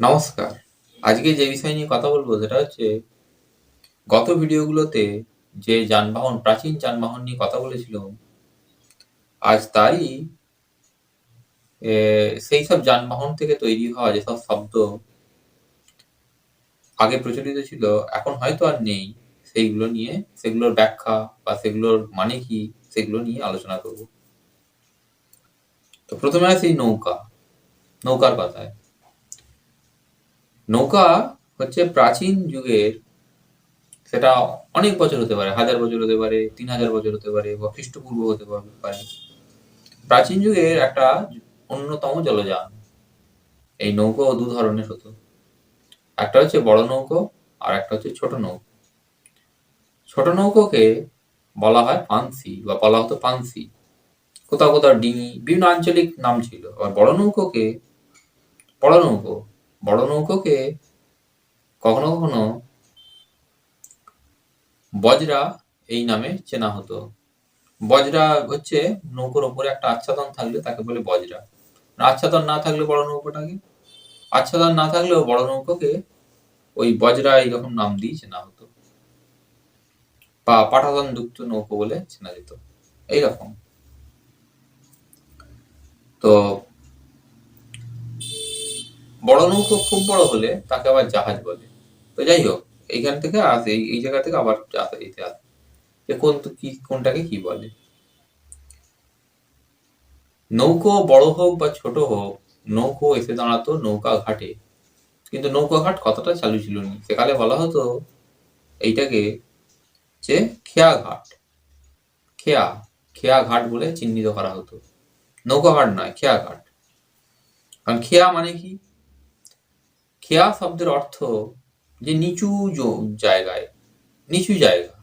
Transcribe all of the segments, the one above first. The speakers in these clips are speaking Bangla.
নমস্কার। আজকে যে বিষয় নিয়ে কথা বলব সেটা হচ্ছে, গত ভিডিওগুলোতে যে যানবাহন, প্রাচীন যানবাহন নিয়ে কথা বলেছিলাম, আজ তারই সেই সব যানবাহন থেকে তৈরি হওয়া যেসব শব্দ আগে প্রচলিত ছিল, এখন হয়তো আর নেই, সেইগুলো নিয়ে, সেগুলোর ব্যাখ্যা বা সেগুলোর মানে কি, সেগুলো নিয়ে আলোচনা করব। তো প্রথমে আছে নৌকা, নৌকার কথায়। নৌকা হচ্ছে প্রাচীন যুগের, সেটা অনেক বছর হতে পারে, হাজার বছর হতে পারে, তিন হাজার বছর হতে পারে বা খ্রিস্টপূর্ব হতে পারে- পারে প্রাচীন যুগের একটা অন্যতম জলযান, এই নৌকো দু ধরনের হতো। একটা হচ্ছে বড় নৌকো আর একটা হচ্ছে ছোট নৌকো। ছোট নৌকোকে বলা হয় পানসি বা বলা হতো পানসি। কোথাও কোথাও ডিঙি, বিভিন্ন আঞ্চলিক নাম ছিল। আর বড় নৌকোকে, বড় নৌকো বড় নৌকোকে কখনো কখনো বজরা এই নামে চেনা হতো। বজরা হচ্ছে নৌকোর ওপরে একটা আচ্ছাদন থাকলে তাকে বলে বজরা। আচ্ছাদন না থাকলে বড় নৌকোটাকে? আচ্ছাদন না থাকলেও বড় নৌকোকে ওই বজরা এইরকম নাম দিয়ে চেনা হতো। বা পাঠাদন যুক্ত নৌকো বলে চেনা যেত। এইরকম। তো বড় নৌকো খুব বড় হলে তাকে আবার জাহাজ বলে। তো যাই হোক, এইখান থেকে আসে, এই- জায়গা থেকে আবার আসে। যে কোন কি, কোনটাকে কি বলে? নৌকো বড় হোক বা ছোট হোক, নৌকো এসে দাঁড়াতো নৌকা ঘাটে। কিন্তু নৌকা ঘাট কতটা চালু ছিল না? সেকালে বলা হতো এইটাকে যে খেয়া ঘাট। খেয়া খেয়া ঘাট বলে চিহ্নিত করা হতো। নৌকা ঘাট নয়, খেয়া ঘাট। কারণ খেয়া মানে কি? খেয়া শব্দের অর্থ যে নিচু জায়গায়, নিচু জায়গা।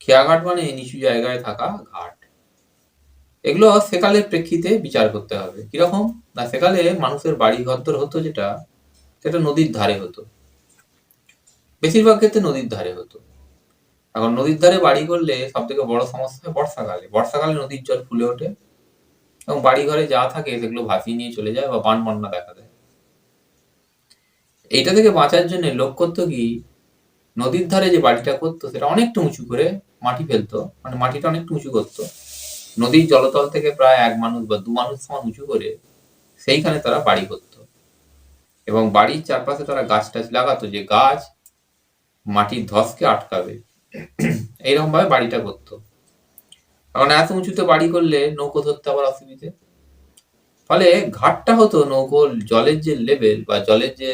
খেয়াঘাট মানে নিচু জায়গায় থাকা ঘাট। এগুলো সেকালের প্রেক্ষিতে বিচার করতে হবে। কীরকম? না, সেকালে মানুষের বাড়ি ঘরদর হতো যেটা, সেটা নদীর ধারে হতো। বেশিরভাগ ক্ষেত্রে নদীর ধারে হতো। এখন নদীর ধারে বাড়ি করলে সব থেকে বড় সমস্যা হয় বর্ষাকালে। বর্ষাকালে নদীর জল ফুলে ওঠে এবং বাড়ি ঘরে যা থাকে সেগুলো ভাসিয়ে নিয়ে চলে যায় বা বান বন্যা দেখা দেয়। এইটা থেকে বাঁচার জন্য লোক করতো কি, নদীর ধারে যে বাড়িটা করতো, সেটা অনেকটা উঁচু করে মাটি ফেলতো মানে মাটিটা অনেকটা উঁচু করতো। নদীর জলতল থেকে প্রায় এক মানুষ বা দু মানুষ সমান উঁচু করে সেইখানে তারা বাড়ি করতো। এবং বাড়ির চারপাশে তারা গাছ টাছ লাগাতো যে গাছ মাটির ধসকে আটকাবে। এইরকম ভাবে বাড়িটা করতো। কারণ এত উঁচুতে বাড়ি করলে নৌকো ধরতে আবার অসুবিধে। ফলে ঘাটটা হতো নৌকো জলের যে লেভেল বা জলের যে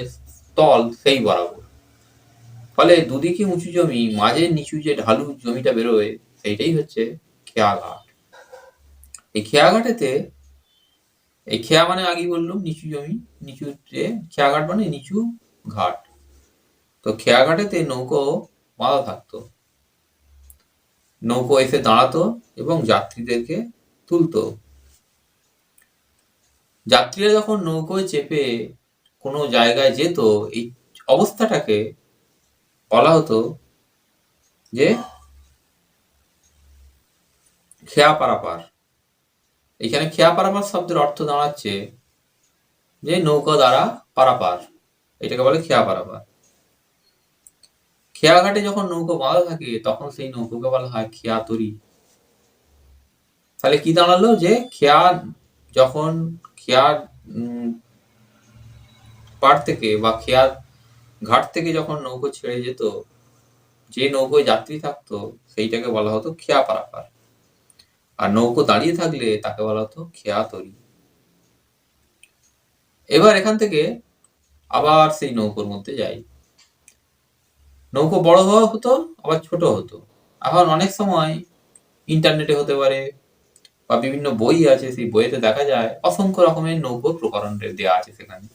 স্তল সেই বরাবর। ফলে দুদিকে উঁচু জমি, মাঝে নিচু যে ঢালু জমিটা বেরোয়, সেইটাই হচ্ছে খেয়া ঘাট এই খেয়া ঘাটেতে এই খেয়া মানে আগেই বললাম, নিচু জমি, নিচু যে খেয়া মানে নিচু ঘাট। তো খেয়াঘাটেতে নৌকো বাঁধা থাকতো। নৌকো এসে দাঁড়াতো এবং যাত্রীদেরকে তুলতো। যাত্রীরা যখন নৌকোয় চেপে কোনো জায়গায় যেত, এই অবস্থাটাকে বলা হতো যে খেয়া পারাপার এখানে খেয়া পারাপার শব্দের অর্থ দাঁড়াচ্ছে যে নৌকা দ্বারা পারাপার। এটাকে বলে খেয়া পারাপার খেয়া ঘাটে যখন নৌকো বাঁধা থাকে, তখন সেই নৌকোকে বলা হয় খেয়া তরি তাহলে কি দাঁড়াল যে, খেয়া যখন খেয়া পাড় থেকে বা খেয়া ঘাট থেকে যখন নৌকো ছেড়ে যেত, যে নৌকোয় যাত্রী থাকতো, সেইটাকে বলা হতো খেয়া পারাপার। আর নৌকো দাঁড়িয়ে থাকলে তাকে বলা হতো খেয়া তরি। এবার এখান থেকে আবার সেই নৌকোর মধ্যে যাই। নৌকো বড় হওয়া হতো, আবার ছোট হতো। এখন অনেক সময় ইন্টারনেটে হতে পারে বা বিভিন্ন বই আছে, সেই বইতে দেখা যায় অসংখ্য রকমের নৌকোর প্রকরণ দেওয়া আছে সেখানে।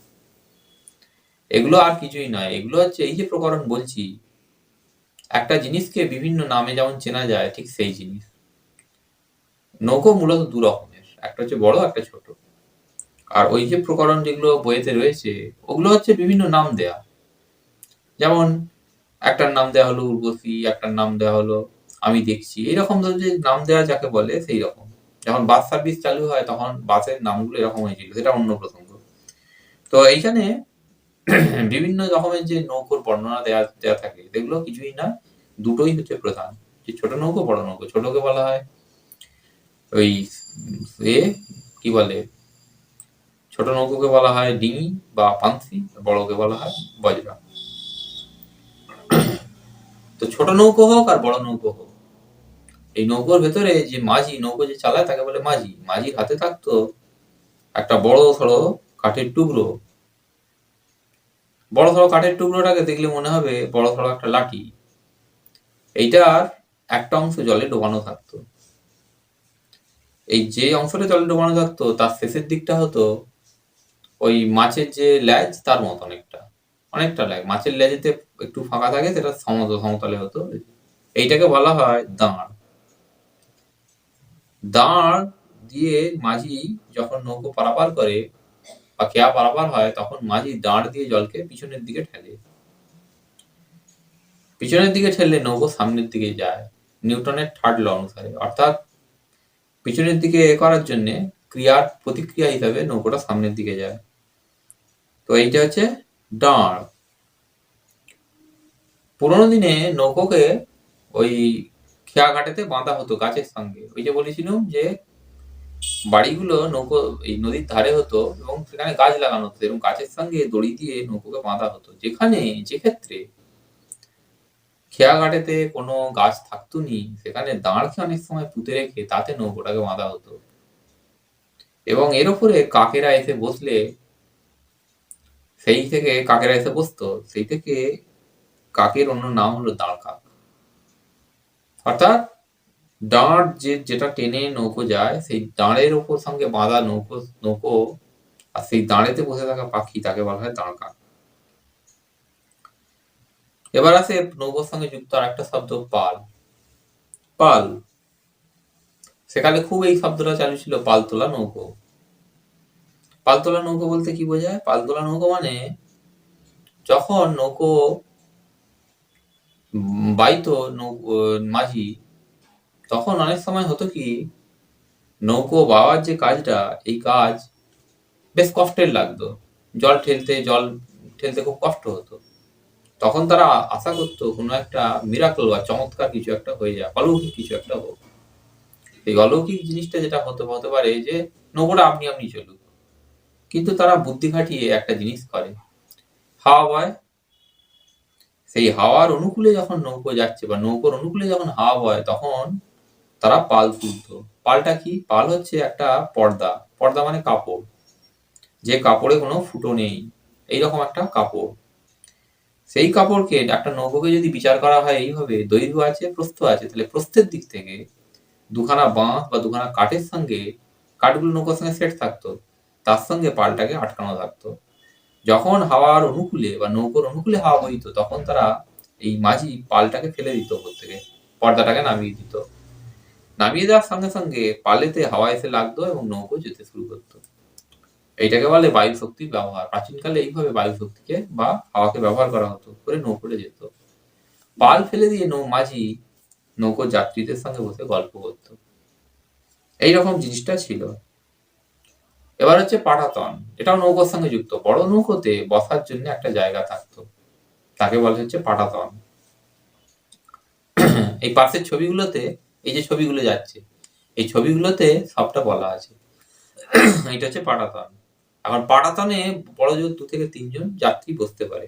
এগুলো আর কিছুই নয়। এগুলো হচ্ছে এই যে প্রকরণ বলছি, একটা জিনিসকে বিভিন্ন নামে যেমন চেনা যায়, ঠিক সেই জিনিস। নৌকো মূলত দু রকমের, একটা হচ্ছে বড়, একটা ছোট। আর ওই যে প্রকরণ যেগুলো বইয়েতে রয়েছে, ওগুলো হচ্ছে বিভিন্ন নাম দেয়া। যেমন, একটার নাম দেওয়া হলো উর্বশী, একটার নাম দেওয়া হলো আমি দেখছি। এইরকম ধরনের নাম দেওয়া যাকে বলে, সেই রকম। যখন বাস সার্ভিস চালু হয়, তখন বাসের নামগুলো এরকম হয়েছিল সেটা অন্য প্রসঙ্গ। তো এইখানে বিভিন্ন রকমের যে নৌকোর বর্ণনা দেয়া দেয়া থাকে সেগুলো কিছুই না, দুটোই হচ্ছে প্রধান। যে ছোট নৌকো, বড় নৌকো। ছোটকে বলা হয় ওই এ, কি বলে? ছোট নৌকোকে বলা হয় ডিঙি বা পান্সি বড়কে বলা হয় বজরা। তো ছোট নৌকো হোক আর বড় নৌকো হোক, এই নৌকোর ভেতরে যে মাঝি, নৌকো যে চালায়, তাকে বলে মাঝি। মাঝির হাতে থাকতো একটা বড় সড়ো কাঠের টুকরো বড় সড়ো কাঠের টুকরোটাকে দেখলে মনে হবে বড় সড়ো একটা লাঠি। এইটার একটা অংশ জলে ডোবানো থাকতো। এই যে অংশটা জলে ডোবানো থাকতো, তার শেষের দিকটা হতো ওই মাছের যে ল্যাজ, তার মতো অনেকটা। অনেকটা ল্যাজ। মাছের ল্যাজেতে একটু ফাঁকা থাকে, সেটা সমত সমতলে হতো। এইটাকে বলা হয় দাঁড়। দাঁড় দিয়ে মাঝি যখন নৌকো পারাপার করে বা খেয়া পারাপার হয়, তখন মাঝি দাঁড় দিয়ে জলকে পিছনের দিকে ঠেলে। পিছনের দিকে ঠেললে নৌকো সামনের দিকে যায়, নিউটনের থার্ড ল অনুসারে। অর্থাৎ পিছনের দিকে এ করার জন্যে ক্রিয়ার প্রতিক্রিয়া হিসাবে নৌকোটা সামনের দিকে যায়। তো এইটা হচ্ছে দাঁড়। পুরোনো দিনে নৌকোকে ওই খেয়া ঘাটেতে বাঁধা হতো গাছের সঙ্গে। ওই যে বলেছিলাম যে বাড়িগুলো নৌকো, এই নদীর ধারে হতো এবং সেখানে গাছ লাগানো হতো। এবং গাছের সঙ্গে দড়ি দিয়ে নৌকোকে বাঁধা হতো। যেখানে যে ক্ষেত্রে খেয়া ঘাটেতে কোনো গাছ থাকতো নি সেখানে দাঁড়কে অনেক সময় পুঁতে রেখে তাতে নৌকোটাকে বাঁধা হতো। এবং এর উপরে কাকেরা এসে বসলে, সেই থেকে কাকেরা এসে বসতো। সেই থেকে কাকের অন্য নাম হলো দাঁড় কাক অর্থাৎ দাঁড় যে, যেটা টেনে নৌকো যায়, সেই দাঁড়ের ওপর সঙ্গে বাঁধা নৌকো নৌকো, আর সেই দাঁড়েতে বসে থাকা পাখি তাকে বলা হয় দাঁড় কাক এবার আছে নৌকোর সঙ্গে যুক্ত আর একটা শব্দ, পাল। পাল। সেখানে খুব এই শব্দটা চালু ছিল, পালতোলা নৌকো। পালতোলা নৌকো বলতে কি বোঝায়? পালতোলা নৌকো মানে যখন নৌকো বাইতো নৌকো মাঝি তখন অনেক সময় হতো কি, নৌকো বাওয়ার যে কাজটা, এই কাজ বেশ কষ্টের লাগতো। জল ঠেলতে জল ঠেলতে খুব কষ্ট হতো। তখন তারা আশা করতো, কোনো একটা মিরাকল বা চমৎকার কিছু একটা হয়ে যায় অলৌকিক কিছু একটা হোক। এই অলৌকিক জিনিসটা যেটা হতে হতে পারে যে, নৌকোটা আপনি আপনি চলুক কিন্তু তারা বুদ্ধি খাটিয়ে একটা জিনিস করে। হাওয়া বয়, সেই হাওয়ার অনুকূলে যখন নৌকো যাচ্ছে বা নৌকোর অনুকূলে যখন হাওয়া বয়, তখন তারা পাল তুলত। পালটা কি? পাল হচ্ছে একটা পর্দা। পর্দা মানে কাপড়। যে কাপড়ে কোনো ফুটো নেই। এইরকম একটা কাপড়। সেই কাপড়কে একটা নৌকোকে যদি বিচার করা হয় এইভাবে, দৈর্ঘ্য আছে, প্রস্থ আছে, তাহলে প্রস্থের দিক থেকে দুখানা বাঁশ বা দুখানা কাঠের সঙ্গে, কাঠগুলো নৌকোর সঙ্গে সেট থাকতো। তার সঙ্গে পালটাকে আটকানো থাকতো। যখন হাওয়ার অনুকূলে বা নৌকোর অনুকূলে হাওয়া বইত, তখন তারা এই মাঝি পালটাকে ফেলে দিত থেকে। পর্দাটাকে নামিয়ে দিত। নামিয়ে দেওয়ার সঙ্গে সঙ্গে পালেতে হাওয়া এসে লাগতো এবং নৌকো যেতে শুরু করতো। এইটাকে বলে বায়ু শক্তির ব্যবহার। প্রাচীনকালে এইভাবে বায়ু শক্তিকে বা হাওয়াকে ব্যবহার করা হতো, করে নৌকোতে যেত। পাল ফেলে দিয়ে নৌ মাঝি নৌকো যাত্রীদের সঙ্গে বসে গল্প করত। এইরকম জিনিসটা ছিল। এবার হচ্ছে পাঠাতন এটাও নৌকোর সঙ্গে যুক্ত। বড় নৌকোতে বসার জন্য একটা জায়গা থাকতো। তাকে বলা হচ্ছে পাঠাতন এই পাশের ছবিগুলোতে এই যে ছবিগুলো যাচ্ছে, এই ছবিগুলোতে সবটা বলা আছে। এটা হচ্ছে পাঠাতন এখন পাঠাতনে বড় জোর দু থেকে তিনজন যাত্রী বসতে পারে।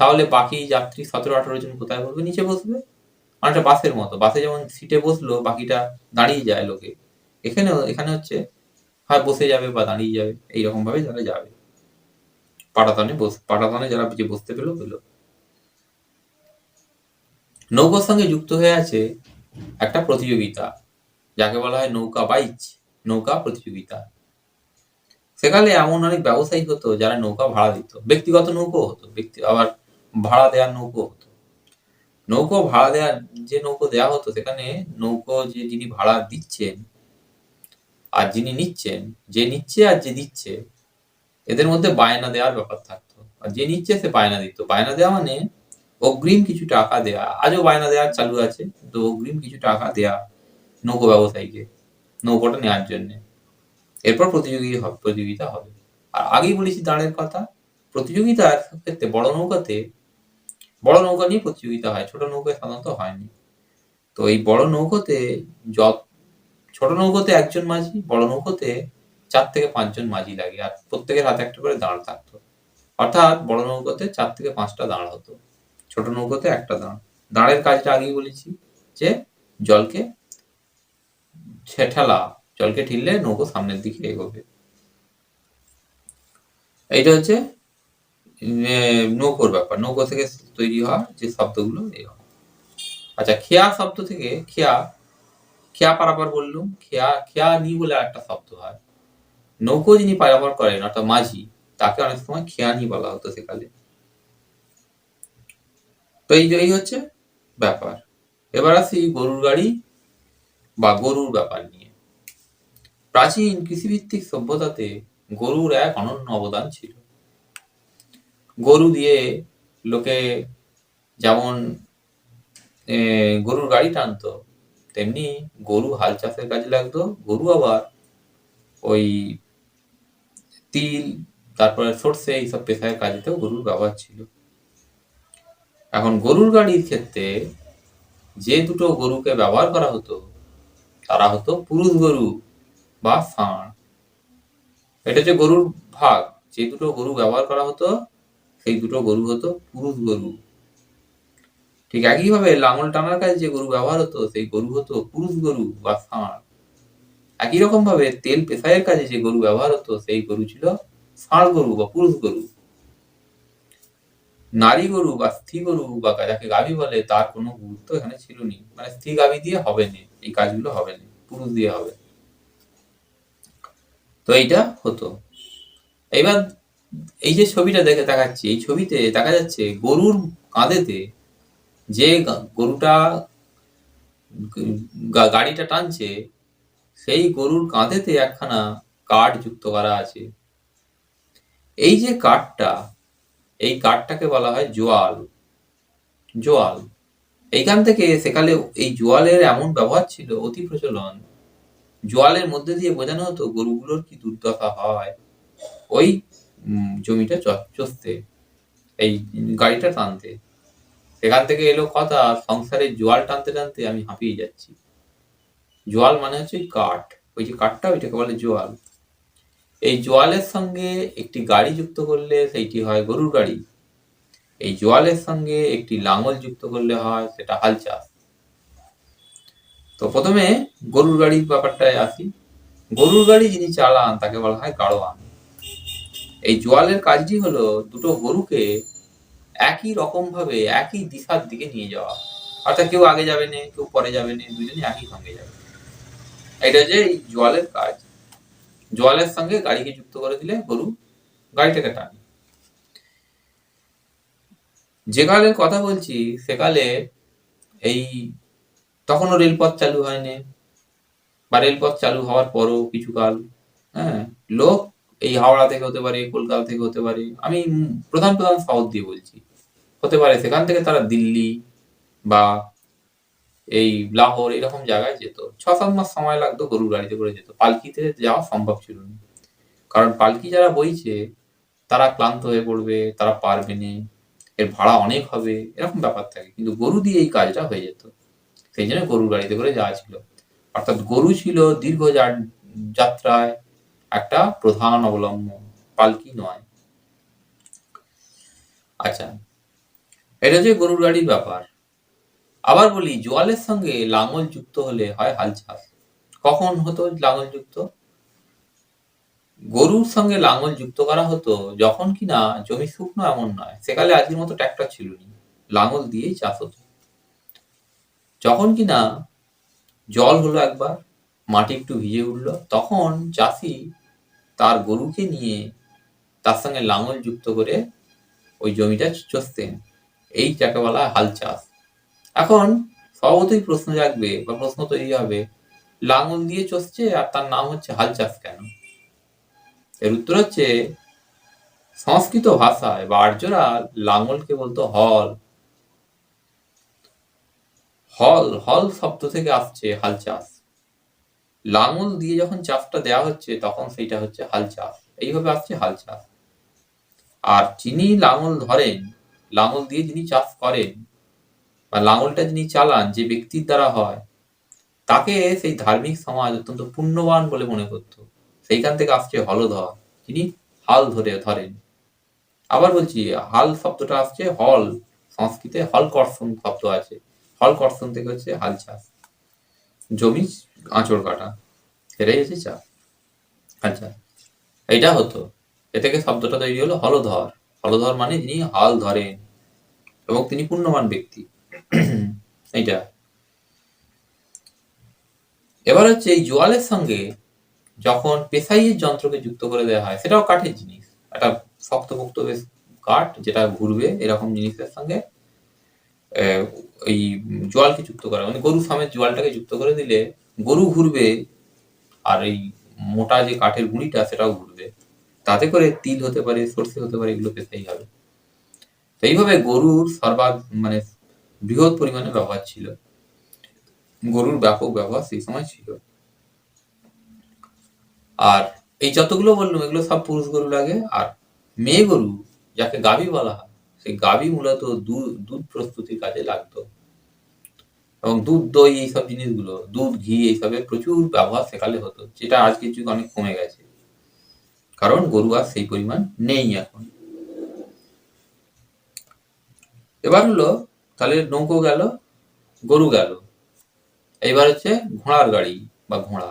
তাহলে বাকি যাত্রী সতেরো আঠারো জন কোথায় বসবে? নিচে বসবে। অনেকটা বাসের মতো। বাসে যেমন সিটে বসল, বাকিটা দাঁড়িয়ে যায় লোকে। এখানেও, এখানে হচ্ছে হয় বসে যাবে বা দাঁড়িয়ে যাবে এইরকম ভাবে যারা যাবে। পাটাতনে বস, পাটাতনে যারা বসতে পেল পেল। নৌকোর সঙ্গে যুক্ত হয়ে আছে একটা প্রতিযোগিতা, যাকে বলা হয় নৌকা বাইচ নৌকা প্রতিযোগিতা। সেখানে এমন অনেক ব্যবসায়ী হতো যারা নৌকা ভাড়া দিত। ব্যক্তিগত নৌকো হতো, ব্যক্তি আবার ভাড়া দেওয়ার নৌকো হতো। নৌকো ভাড়া দেওয়ার যে নৌকো দেওয়া হতো, সেখানে নৌকো যে যিনি ভাড়া দিচ্ছেন আর যিনি নিচ্ছেন, যে নিচ্ছে আর যে দিচ্ছে, এদের মধ্যে বায়না দেওয়ার ব্যাপার থাকতো। আর যে নিচ্ছে সে বায়না দিত। বায়না দেওয়া মানে অগ্রিম কিছু টাকা দেয়া, আজও বায়না দেওয়ার চালু আছে তো অগ্রিম কিছু টাকা দেয়া নৌকো ব্যবসায়ীকে, নৌকোটা নেওয়ার জন্য। এরপর প্রতিযোগী হবে প্রতিযোগিতা হবে। আর আগেই বলেছি দাঁড়ের কথা প্রতিযোগিতার ক্ষেত্রে বড় নৌকাতে, বড় নৌকা নিয়ে প্রতিযোগিতা হয়, ছোট নৌকায় সাধারণত হয়নি। তো এই বড় নৌকোতে যত, ছোট নৌকোতে একজন মাঝি, বড় নৌকোতে চার থেকে পাঁচজন মাঝি লাগে, আর প্রত্যেকের হাতে একটা করে দাঁড় থাকতো। অর্থাৎ বড় নৌকোতে চার থেকে পাঁচটা দাঁড় হতো। ছোট নৌকোতে একটা দাঁড়। দাঁড়ের কাজটা আগেই বলেছি যে জলকে ঠেলা জলকে ঠিললে নৌকো সামনের দিকে এগোবে। এইটা হচ্ছে নৌকোর ব্যাপার। নৌকো থেকে তৈরি হওয়া যে শব্দগুলো, এই আচ্ছা খেয়া শব্দ থেকে খেয়া খেয়া পারাপার বললুম, খেয়া খেয়া নি বলে একটা শব্দ হয়। নৌকো যিনি পারাপার করেন, অর্থাৎ মাঝি, তাকে অনেক সময় খেয়া খেয়ানি বলা হতো সেকালে। তো এই এই হচ্ছে ব্যাপার। এবার আসি গরুর গাড়ি বা গরুর ব্যাপার নিয়ে। প্রাচীন কৃষিভিত্তিক সভ্যতাতে গরুর এক অনন্য অবদান ছিল। গরু দিয়ে লোকে যেমন গরুর গাড়ি টানতো, তেমনি গরু হাল চাষের কাজে লাগতো, গরু আবার ওই তিল, তারপরে সর্ষে, এইসব পেশায় কাজেতেও গরুর ব্যবহার ছিল। এখন গরুর গাড়ির ক্ষেত্রে যে দুটো গরুকে ব্যবহার করা হতো, তারা হতো পুরুষ গরু বা ষাঁড় এটা হচ্ছে গরুর ভাগ। যে দুটো গরু ব্যবহার করা হতো, সেই দুটো গরু হতো পুরুষ গরু। ঠিক একইভাবে লাঙল টানার কাজে যে গরু ব্যবহার হতো, সেই গরু হতো পুরুষ গরু বা ষাঁড় একই রকম ভাবে তেল পেশায়ের কাজে যে গরু ব্যবহার হতো, সেই গরু ছিল ষাঁড় গরু বা পুরুষ গরু। নারী গরু বা স্থি গরু বা যাকে গাভী বলে, তার কোনো গুরুত্ব এখানে ছিল নি মানে স্থি গাভী দিয়ে হবে না, এই কাজগুলো হবে না, পুরুষ দিয়ে হবে। তো এইটা হতো। এইবার এই যে ছবিটা দেখে দেখাচ্ছি, এই ছবিতে দেখা যাচ্ছে গরুর কাঁধেতে যে গরুটা গাড়িটা টানছে, সেই গরুর কাঁধেতে একখানা কাঠ যুক্ত করা আছে। এই যে কাঠটা এই কাঠটাকে বলা হয় জোয়াল। জোয়াল। এইখান থেকে সেকালে এই জোয়ালের এমন ব্যবহার ছিল, অতি প্রচলন। জোয়ালের মধ্যে দিয়ে বোঝানো হতো, গরুগুলোর কি দুর্দশা হয়। ওই জমিটা চষতে, এই গাড়িটা টানতে। সেখান থেকে এলো কথা, সংসারে জোয়াল টানতে টানতে আমি হাঁপিয়ে যাচ্ছি। জোয়াল মানে হচ্ছে কাঠ। ওই যে কাঠটা, ওইটাকে বলে জোয়াল। এই জোয়ালের সঙ্গে একটি গাড়ি যুক্ত করলে সেইটি হয় গরুর গাড়ি। এই জোয়ালের সঙ্গে একটি লাঙল যুক্ত করলে হয় সেটা হাল চাষ। তো প্রথমে গরুর গাড়ির ব্যাপারটায় আসি। গরুর গাড়ি যিনি চালান তাকে বলা হয় গাড়োয়ান। এই জোয়ালের কাজটি হলো দুটো গরুকে একই রকম ভাবে একই দিশার দিকে নিয়ে যাওয়া। অর্থাৎ কেউ আগে যাবে না, কেউ পরে যাবে না, দুজনে একই সঙ্গে যাবে। এটা যে এই জোয়ালের কাজ। জোয়ালের সঙ্গে গাড়িকে যুক্ত করে দিলে গরু গাড়িটাকে টানে। যে কালের কথা বলছি সেকালে এই তখনও রেলপথ চালু হয়নি বা রেলপথ চালু হওয়ার পরও কিছু কাল হ্যাঁ লোক এই হাওড়া থেকে হতে পারে, কলকাতা থেকে হতে পারে, আমি প্রধান প্রধান সাউথ দিয়ে বলছি। হতে পারে সেখান থেকে তারা দিল্লি বা এই লাহোর এরকম জায়গায় যেত। ছ, সাত মাস সময় লাগতো গরুর গাড়িতে করে যেত। পালকিতে যাওয়া সম্ভব ছিল না। কারণ পালকি যারা বইছে, তারা ক্লান্ত হয়ে পড়বে, তারা পারবে না। এর ভাড়া অনেক হবে, এরকম ব্যাপার থাকে। কিন্তু গরু দিয়ে এই কাজটা হয়ে যেত। সেই জন্য গরুর গাড়িতে করে যাওয়া ছিল। অর্থাৎ গরু ছিল দীর্ঘ যাত্রায় একটা প্রধান অবলম্বন। পালকি নয়। আচ্ছা এটা হচ্ছে গরুর গাড়ির ব্যাপার। আবার বলি, জোয়ালের সঙ্গে লাঙল যুক্ত হলে হয় হাল চাষ কখন হতো লাঙল যুক্ত? গরুর সঙ্গে লাঙল যুক্ত করা হতো যখন কিনা জমি শুকনো এমন নয়, সেকালে আজকের মতো ট্র্যাক্টর ছিল নি লাঙল দিয়েই চাষ হতো। যখন কিনা জল হলো একবার, মাটি একটু ভিজে উঠল, তখন চাষি তার গরুকে নিয়ে তার সঙ্গে লাঙল যুক্ত করে ওই জমিটা চষতেন। এই যাকে বলা হাল চাষ। এখন স্বভাবতই প্রশ্ন জাগবে বা প্রশ্ন তৈরি হবে, লাঙল দিয়ে চষছে আর তার নাম হচ্ছে হাল চাষ কেন? এর উত্তর হচ্ছে, সংস্কৃত ভাষায় বা আর্যরা লাঙলকে বলতো হল। হল হল শব্দ থেকে আসছে হাল চাষ। লাঙল দিয়ে যখন চাষটা দেওয়া হচ্ছে, তখন সেইটা হচ্ছে হাল চাষ। এইভাবে আসছে হাল চাষ। আর যিনি লাঙল ধরেন, লাঙল দিয়ে যিনি চাষ করেন বা লাঙলটা যিনি চালান, যে ব্যক্তির দ্বারা হয়, তাকে সেই ধার্মিক সমাজ অত্যন্ত পুণ্যবান বলে মনে করত। সেইখান থেকে আসছে হলধর যিনি হাল ধরে ধরেন। আবার বলছি, হাল শব্দটা আসছে হল। সংস্কৃতে হল কর্ষণ শব্দ আছে। হল কর্ষণ থেকে হচ্ছে হাল চাষ। জমি আঁচড় কাটা। সেটাই হচ্ছে চাষ। আচ্ছা এটা হতো। এ থেকে শব্দটা তৈরি হলো হলধর। হলধর মানে যিনি হাল ধরেন এবং তিনি পুণ্যবান ব্যক্তি। এইটা। এবার হচ্ছে এই জোয়ালের সঙ্গে যখন পেশাইয়ের যন্ত্রকে যুক্ত করে দেওয়া হয়, সেটাও কাঠের জিনিস। একটা শক্তপোক্ত বেশ কাঠ যেটা ঘুরবে এরকম জিনিসের সঙ্গে এই জোয়ালকে যুক্ত করা। মানে গরু ফার্মের জোয়ালটাকে যুক্ত করে দিলে গরু ঘুরবে আর এই মোটা যে কাঠের গুঁড়িটা সেটাও ঘুরবে। তাতে করে তিল হতে পারে, সর্ষে হতে পারে, এগুলো পেশাই হবে। এইভাবে গরুর সর্বা মানে বৃহৎ পরিমাণে ব্যবহার ছিল। গরুর ব্যাপক ব্যবহার সেই সময় ছিল। আর এই যতগুলো বললাম, এগুলো সব পুরুষ গরু লাগে আর মেয়ে গরু, যাকে গাভী বলা হয়, সেই গাভী মূলত দুধ প্রস্তুতির কাজে লাগতো। এবং দুধ, দই এইসব জিনিসগুলো, দুধ, ঘি এইসবের প্রচুর ব্যবহার সেকালে হতো, যেটা আজকের যুগে অনেক কমে গেছে। কারণ গরু আর সেই পরিমাণ নেই এখন। এবার হলো তাহলে নৌকো গেল, গরু গেল। এইবার হচ্ছে ঘোড়ার গাড়ি বা ঘোড়া।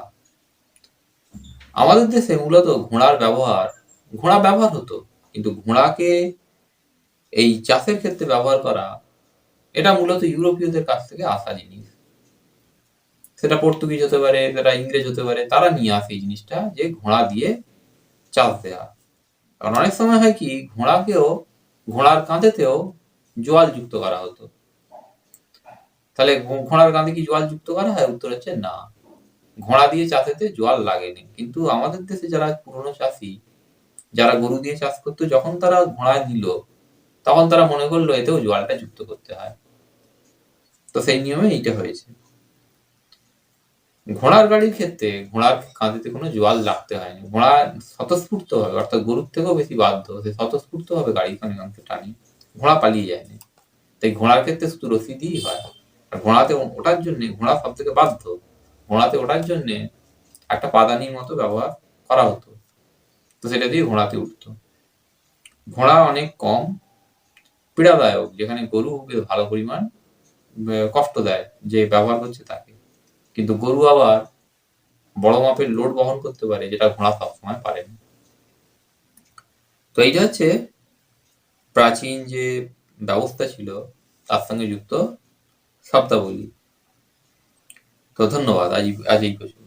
আমাদের দেশে মূলত ঘোড়ার ব্যবহার, ঘোড়া ব্যবহার হতো, কিন্তু ঘোড়াকে এই চাষের ক্ষেত্রে ব্যবহার করা, এটা মূলত ইউরোপীয়দের কাছ থেকে আসা জিনিস। সেটা পর্তুগিজ হতে পারে, সেটা ইংরেজ হতে পারে, তারা নিয়ে আসে এই জিনিসটা যে ঘোড়া দিয়ে চাষ দেওয়া কারণ অনেক সময় হয় কি, ঘোড়াকেও, ঘোড়ার কাঁধেতেও জোয়াল যুক্ত করা হতো। তাহলে ঘোড়ার কাঁধে কি জোয়াল যুক্ত করা হয়? উত্তর হচ্ছে না। ঘোড়া দিয়ে চাষেতে জোয়াল লাগেনি। কিন্তু আমাদের দেশে যারা পুরনো চাষি, যারা গরু দিয়ে চাষ করতো, যখন তারা ঘোড়া নিল, তখন তারা মনে করল এতেও জোয়ালটা যুক্ত করতে হয়। তো সেই নিয়মে এইটা হয়েছে। ঘোড়ার গাড়ির ক্ষেত্রে ঘোড়ার কাঁধেতে কোনো জোয়াল লাগতে হয়নি। ঘোড়া স্বতঃস্ফূর্ত হবে, অর্থাৎ গরুর থেকেও বেশি বাধ্য। সে স্বতঃস্ফূর্ত হবে গাড়ি অনেকাংশে টানি। ঘোড়া পালিয়ে যায়নি। তাই ঘোড়ার ক্ষেত্রে শুধু রশি দিয়েই হয়। ঘোড়াতে ওঠার জন্য ঘোড়া সব থেকে বাধ্য। ঘোড়াতে ওঠার জন্য একটা পাদানির মতো ব্যবহার করা হতো। তো সেটা দিয়ে ঘোড়াতে উঠতো। ঘোড়া অনেক কম, পীড়াদায়ক, যেখানে গরু বেশ ভালো পরিমাণ কষ্ট দেয় যে ব্যবহার করছে তাকে। কিন্তু গরু আবার বড় মাপের লোড বহন করতে পারে, যেটা ঘোড়া সবসময় পারে তো এইটা হচ্ছে প্রাচীন যে ব্যবস্থা ছিল, তার সঙ্গে যুক্ত শব্দাবলী তো ধন্যবাদ আজ আজ এই পর্যন্ত।